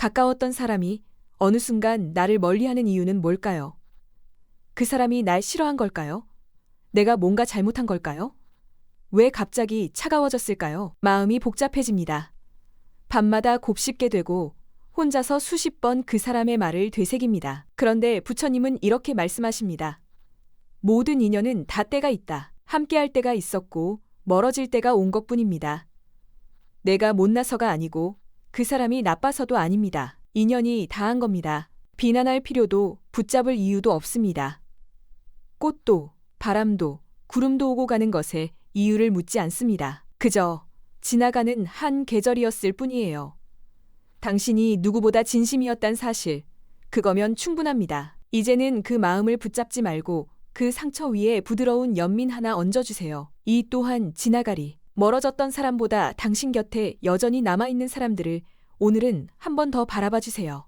가까웠던 사람이 어느 순간 나를 멀리하는 이유는 뭘까요? 그 사람이 날 싫어한 걸까요? 내가 뭔가 잘못한 걸까요? 왜 갑자기 차가워졌을까요? 마음이 복잡해집니다. 밤마다 곱씹게 되고 혼자서 수십 번 그 사람의 말을 되새깁니다. 그런데 부처님은 이렇게 말씀하십니다. 모든 인연은 다 때가 있다. 함께할 때가 있었고 멀어질 때가 온 것뿐입니다. 내가 못나서가 아니고 그 사람이 나빠서도 아닙니다. 인연이 다한 겁니다. 비난할 필요도 붙잡을 이유도 없습니다. 꽃도 바람도 구름도 오고 가는 것에 이유를 묻지 않습니다. 그저 지나가는 한 계절이었을 뿐이에요. 당신이 누구보다 진심이었단 사실, 그거면 충분합니다. 이제는 그 마음을 붙잡지 말고 그 상처 위에 부드러운 연민 하나 얹어주세요. 이 또한 지나가리. 멀어졌던 사람보다 당신 곁에 여전히 남아있는 사람들을 오늘은 한 번 더 바라봐 주세요.